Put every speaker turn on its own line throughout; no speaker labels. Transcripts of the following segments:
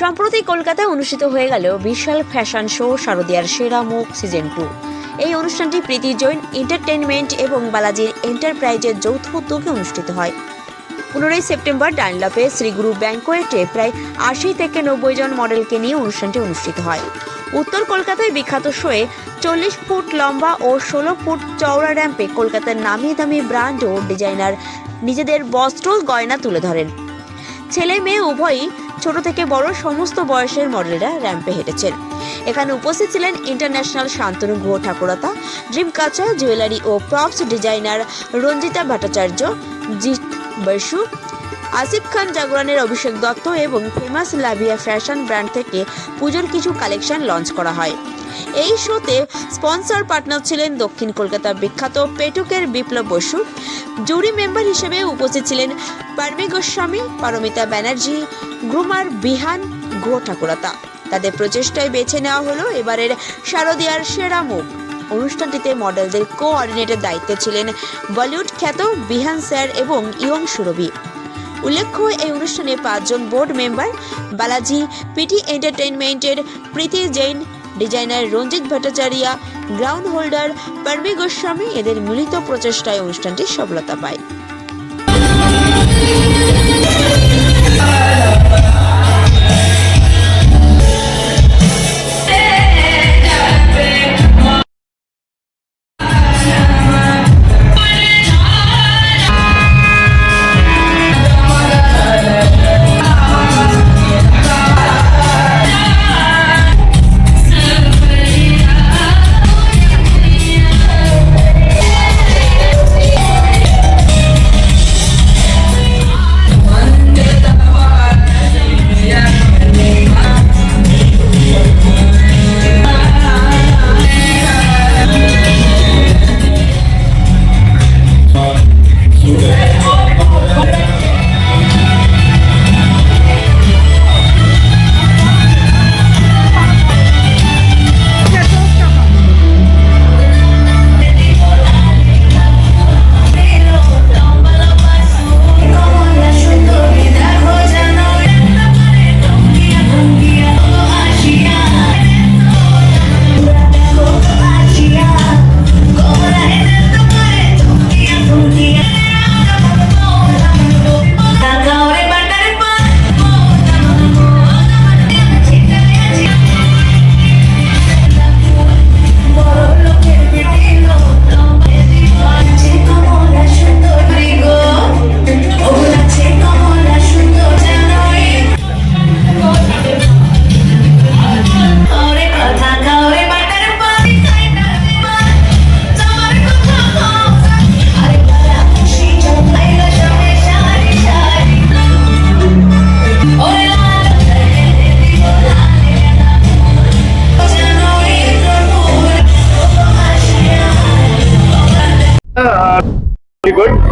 সম্প্রতি কলকাতায় অনুষ্ঠিত হয়ে গেল বিশাল ফ্যাশন শো শারদিয়ার সেরা মুখ সিজন টু। এই অনুষ্ঠানটি প্রীতি জৈন এন্টারটেনমেন্ট এবং বালাজির এন্টারপ্রাইজের যৌথ উদ্যোগে অনুষ্ঠিত হয়। পনেরোই সেপ্টেম্বর ডানলাপে শ্রীগুরু ব্যাঙ্কোয়েটে প্রায় আশি থেকে নব্বই জন মডেলকে নিয়ে অনুষ্ঠানটি অনুষ্ঠিত হয়। উত্তর কলকাতায় বিখ্যাত শোয়ে চল্লিশ ফুট লম্বা ও ষোলো ফুট চওড়া র্যাম্পে কলকাতার নামি দামি ব্র্যান্ড ও ডিজাইনার নিজেদের বস্ত্র গয়না তুলে ধরেন। ছেলে মেয়ে উভয়ই ছোট থেকে বড় সমস্ত বয়সের মডেলরা র্যাম্পে হেঁটেছেন। এখানে উপস্থিত ছিলেন international Shantanu Guha Thakurta dream culture jewellery ও প্রপস ডিজাইনার রঞ্জিতা ভট্টাচার্য, জিৎ বসু আসিফ খান জাগরানের অভিষেক দত্ত এবং ফেমাস লাভিয়া ফ্যাশন ব্র্যান্ড থেকে পুজোর কিছু কালেকশন লঞ্চ করা হয়। এই শোতে স্পন্সর পার্টনার ছিলেন দক্ষিণ কলকাতার বিখ্যাত পেটুকের বিপ্লব বসু। জুরি মেম্বার হিসেবে উপস্থিত ছিলেন পারমি গোস্বামী, পারমিতা ব্যানার্জি, গ্রুমার বিহান ঘো ঠাকুরতা তাদের প্রচেষ্টায় বেছে নেওয়া হলো এবারের শারদিয়ার সেরা মুখ। অনুষ্ঠানটিতে মডেলদের কোঅর্ডিনেটের দায়িত্বে ছিলেন বলিউড খ্যাত বিহান স্যার এবং ইয়ং সুরভি। উল্লেখ্য, এই অনুষ্ঠানে পাঁচজন বোর্ড মেম্বার বালাজি, পিটি এন্টারটেনমেন্টের Preeti Jain, designer Ranjit Bhattacharya ground holder Parmi Goswami এদের মিলিত প্রচেষ্টায় অনুষ্ঠানটি সফলতা পায়।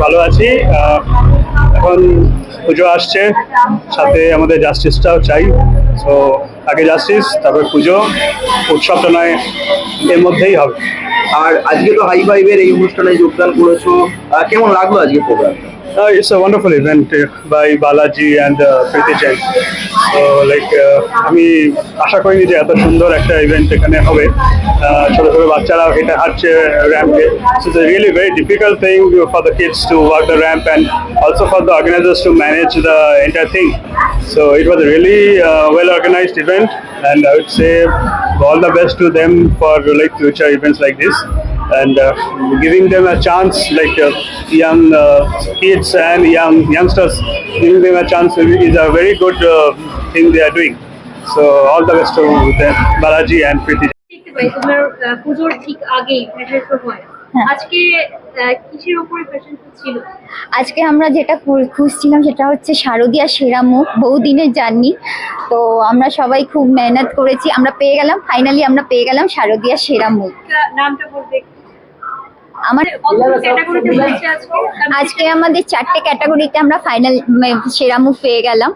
ভালো আছি। এখন পুজো আসছে, সাথে আমাদের জাস্টিসটাও চাই। সো আগে জাস্টিস তারপর পুজো। উৎসবটা নয়, এর মধ্যেই হবে।
আর আজকে তো হাই ফাইভের এই অনুষ্ঠানে যোগদান করেছ। কেমন লাগল আজকে programme
it's a wonderful event by Balaji and Preeti Jain তো লাইক আমি আশা করিনি যে এত সুন্দর একটা ইভেন্ট এখানে হবে। আহ, ছোট ছোট বাচ্চারা হেঁটে হাঁটছে র্যাম্পে so it's really very difficult thing for the kids to walk the ramp and also for the organisers to manage the entire thing So it was a really uh, well organized event, and I would say all the best to them for like future events like this, and uh, giving them a chance, like uh, young uh, kids and young youngsters, giving them a chance is a very good uh, thing they are doing. So all the best to them, Balaji and
ah, পুজোর ঠিক আগেই fashion show হয়
হ্যাঁ।
আজকে কিসের উপরে fashion show ছিল
আজকে আমরা যেটা খুঁজছিলাম সেটা হচ্ছে শারদিয়া সেরা মুখ বহুদিনের জার্নি তো আমরা সবাই খুব মেহনত করেছি আমরা পেয়ে গেলাম ফাইনালি আমরা পেয়ে গেলাম শারদিয়া সেরা মুখ
নামটা বলবে একটু।
আমার
আজকে।
আমাদের চারটে ক্যাটাগরিতে আমরা ফাইনাল সেরা মুখ পেয়ে গেলাম।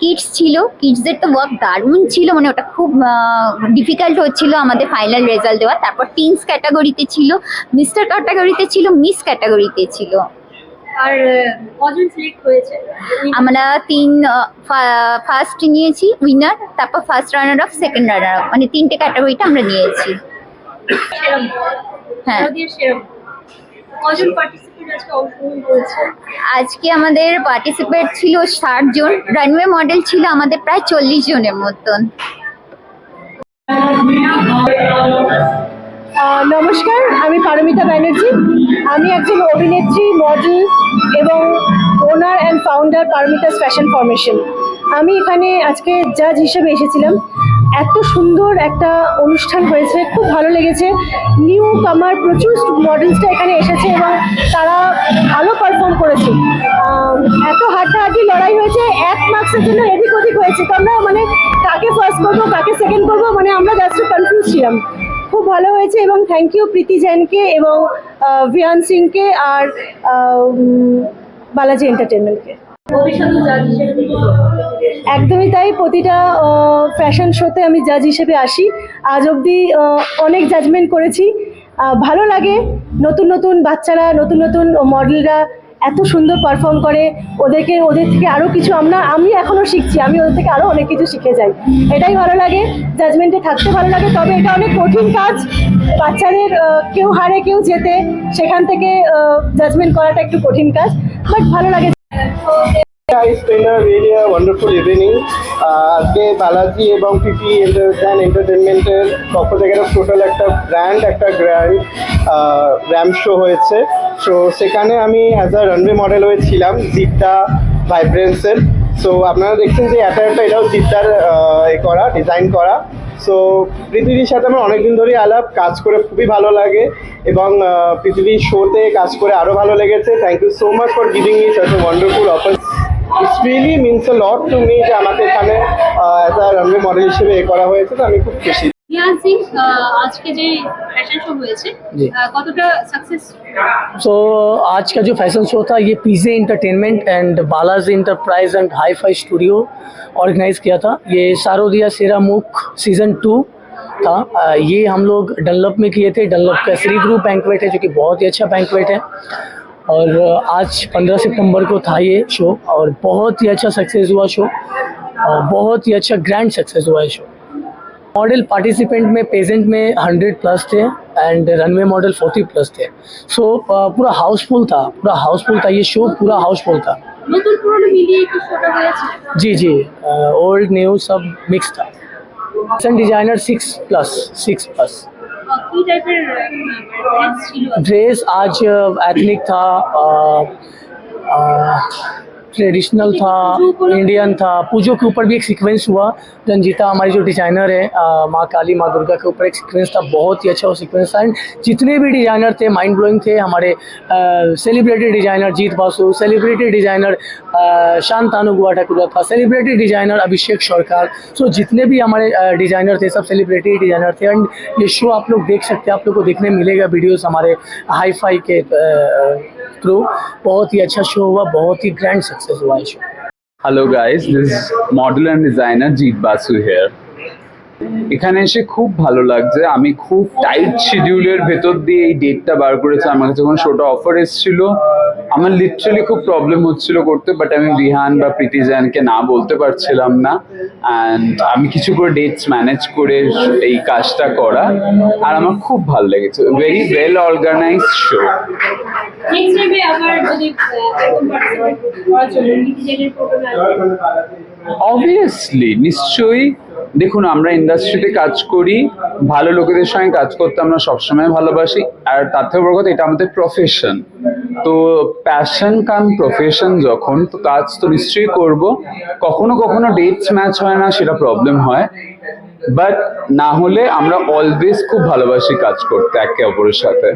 কিডস ছিল কিডসদের তো ওয়ার্ক দারুণ ছিল মানে ওটা খুব ডিফিকাল্ট হচ্ছিল আমাদের ফাইনাল রেজাল্ট দেওয়া। তারপর টিনস ক্যাটাগরিতে ছিল মিস্টার ক্যাটাগরিতে ছিল মিস ক্যাটাগরিতে ছিল।
আর কজন সিলেক্ট হয়েছে?
আমরা তিন ফার্স্ট নিয়েছি উইনার তারপর first runner up second runner up মানে তিনটে ক্যাটাগরিটা আমরা নিয়েছি। হ্যাঁ।
কজন আজকে অংশগ্রহণ করেছে?
আজকে আমাদের পার্টিসিপেট ছিল ষাট জন। রানওয়ে মডেল ছিল আমাদের প্রায় চল্লিশ জনের মতন।
নমস্কার আমি পারমিতা ব্যানার্জি। আমি একজন অভিনেত্রী মডেল এবং owner and founder Paramita's fashion formation আমি এখানে আজকে জাজ হিসেবে এসেছিলাম। এত সুন্দর একটা অনুষ্ঠান হয়েছে, খুব ভালো লেগেছে। নিউ কামার প্রচুর মডেলসটা এখানে এসেছে এবং তারা ভালো পারফর্ম করেছে। এত হাড্ডাহাড্ডি লড়াই হয়েছে, এক মার্কসের জন্য এদিক ওদিক হয়েছে। তো আমরা মানে কাকে ফার্স্ট করব, কাকে সেকেন্ড করব মানে আমরা জাস্ট কনফিউজ ছিলাম। খুব ভালো হয়েছে এবং থ্যাংক ইউ প্রীতি জৈনকে এবং ভিয়ান সিংকে আর বালাজি এন্টারটেনমেন্টকে একদমই তাই। প্রতিটা ফ্যাশন শোতে আমি জাজ হিসেবে আসি। আজ অবধি অনেক জাজমেন্ট করেছি। ভালো লাগে নতুন নতুন বাচ্চারা, নতুন নতুন মডেলরা এত সুন্দর পারফর্ম করে। ওদেরকে, ওদের থেকে আরও কিছু আমরা, আমি এখনও শিখছি। আমি ওদের থেকে আরও অনেক কিছু শিখে যাই। এটাই ভালো লাগে। জাজমেন্টে থাকতে ভালো লাগে। তবে এটা অনেক কঠিন কাজ। বাচ্চাদের কেউ হারে, কেউ যেতে সেখান থেকে জাজমেন্ট করাটা একটু কঠিন কাজ। বাট ভালো লাগে।
A wonderful evening. আহ, আজকে বালাজি এবং পিপি এন্টারটেন এন্টারটেনমেন্টের পক্ষ থেকে টোটাল একটা ব্র্যান্ড একটা গ্র্যান্ড র্যাম্প শো হয়েছে। সো সেখানে আমি অ্যাজ আ রানওয়ে মডেল হয়েছিলাম জিদ্দা ভাইব্রেন্সের সো আপনারা দেখছেন যে অ্যাটায়ারটা এটাও আহ, এ করা ডিজাইন করা। সো পৃথিবীর সাথে আমার অনেকদিন ধরেই আলাপ কাজ করে খুবই ভালো লাগে এবং পৃথিবীর শোতে কাজ করে আরও ভালো লেগেছে। Thank you so much for giving me such wonderful offer It's really means a lot to me যে আমাকে এখানে অ্যাজ আ রানওয়ে মডেল হিসেবে এ করা হয়েছে তো আমি খুব খুশি
রিয়ান সিং আহ, আজকে যে ফ্যাশন শো হয়েছে
জি।
আহ, কতটা সাকসেস
सो आज का जो फैशन शो था ये PJ entertainment and Balaji enterprise and hi fi studio organise किया था ये सारोदिया सेरा मुख सीज़न टू था अ, ये हम लोग डनलप में किए थे डनलप का श्री ग्रुप बैंकवेट है जो कि बहुत ही अच्छा बैंकवेट है और आज 15 सितंबर को था ये शो और बहुत ही अच्छा सक्सेस हुआ शो और बहुत ही अच्छा ग्रैंड सक्सेस हुआ है शो मॉडल पार्टिसिपेंट में पेजेंट में 100 प्लस थे एंड रनवे मॉडल 40 प्लस थे। सो so, पूरा हाउसफुल था पूरा हाउसफुल था ये शो पूरा हाउसफुल था। जी जी ओल्ड न्यू सब मिक्स था। Designer six plus six
plus কি টাইপের ড্রেস ছিল
ड्रेस आज एथनिक था ट्रेडिशनल था, इंडियन था। पूजो के ऊपर भी एक सीक्वेंस हुआ। रंजीता हमारी जो डिज़ाइनर है माँ काली, माँ दुर्गा के ऊपर एक सीक्वेंस था। बहुत ही अच्छा वो सीक्वेंस था। एंड जितने भी डिज़ाइनर थे माइंड ब्लोइंग थे, हमारे celebrity designer Jeet Basu celebrity designer Shantanu गुवाटाकुला था। सेलिब्रिटी डिज़ाइनर अभिषेक सरकार। सो जितने भी हमारे डिज़ाइनर थे, सब सेलिब्रिटी डिज़ाइनर थे। एंड ये शो आप लोग देख सकते हैं, आप लोग को देखने मिलेगा वीडियोज़ हमारे हाई फाई के थ्रू बहुत ही अच्छा शो हुआ, बहुत ही ग्रैंड सक्सेस हुआ show
hello guys this model and designer Jeet Basu here এখানে এসে খুব ভালো লাগছে। আমি খুব টাইট শিডিউলের ভেতর দিয়ে এই ডেটটা বার করেছি। আমার কাছে যখন শোটা অফার এসেছিল আমার লিটারালি খুব প্রবলেম হচ্ছিল করতে বাট আমি বিহান বা প্রীতি জানকে না বলতে পারছিলাম না। অ্যান্ড আমি কিছু করে ডেটস ম্যানেজ করে এই কাজটা করা আর আমার খুব ভালো লেগেছে।
Very well organise show
obviously নিশ্চয়ই দেখুন, আমরা ইন্ডাস্ট্রিতে কাজ করি, ভালো লোকেদের সঙ্গে কাজ করতে আমরা সবসময় ভালোবাসি, আর তার থেকে বড় কথা, এটা আমাদের প্রফেশন তো প্যাশন কাম প্রফেশন যখন, তো কাজ তো নিশ্চয়ই করব। কখনো কখনো ডেটস ম্যাচ হয় না, সেটা প্রবলেম হয়। বাট না হলে আমরা অলওয়েজ খুব ভালোবাসি কাজ করতে, একে অপরের সাথে।